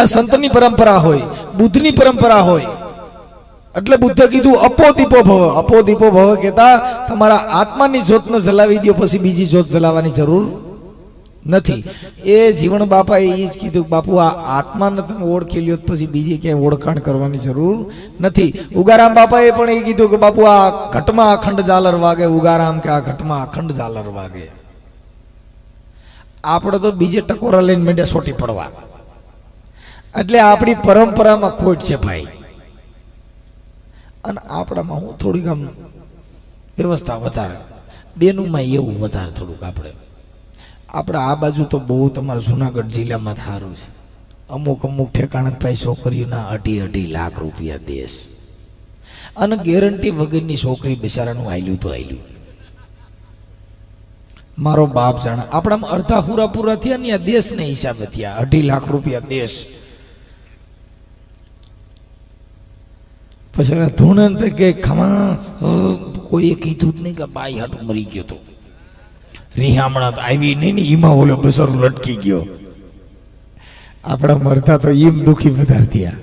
આ સંતની પરંપરા હોય, બુદ્ધની પરંપરા હોય. એટલે બુદ્ધે કીધું, અપો દીપો ભવ. અપો દીપો ભવ કહેતા, તમારા આત્માની જ્યોતને જલાવી દો પછી બીજી જ્યોત જલાવવાની જરૂર નથી. એ જીવન બાપાએ એ જ કીધું, બાપુ, આ આત્માને તમે ઓળખી લ્યો પછી બીજી ક્યાંય ઓળખાણ કરવાની જરૂર નથી. ઉગારામ બાપાએ પણ એ કીધું કે, બાપુ, આ ઘટમાં અખંડ ઝાલર વાગે. ઉગારામ કે, આ ઘટમાં અખંડ ઝાલર વાગે. આપણે તો બીજે ટકોરા લઈને મીંડે સોટી પડવા. એટલે આપણી પરંપરામાં ખોટ છે ભાઈ. અને આપણામાં હું થોડીક આમ વ્યવસ્થા વધારે. બેનુંમાં એવું વધારે થોડુંક આપણે. આપણે આ બાજુ તો બહુ તમારા જુનાગઢ જિલ્લામાં સારું છે. અમુક અમુક ઠેકાણે ભાઈ છોકરીઓના અઢી અઢી લાખ રૂપિયા દેશ. અને ગેરંટી વગરની છોકરી બિચારાનું આયલું તો આયલું. મારો બાપ જાણે આપણામાં અડધા હુરા પૂરા થયા ને દેશને હિસાબે થયા. અઢી લાખ રૂપિયા દેશ. પછી ધૂણન તે કે ખમા કોઈએ કીધું જ નહીં કે બાઈ હાટું મરી ગયો તો. રિહામણા તો આવી નહીં ને, ઈમાં ઓલો બસરું લટકી ગયો. આપણા મરતા તો ઈમ દુખી વધાર થયા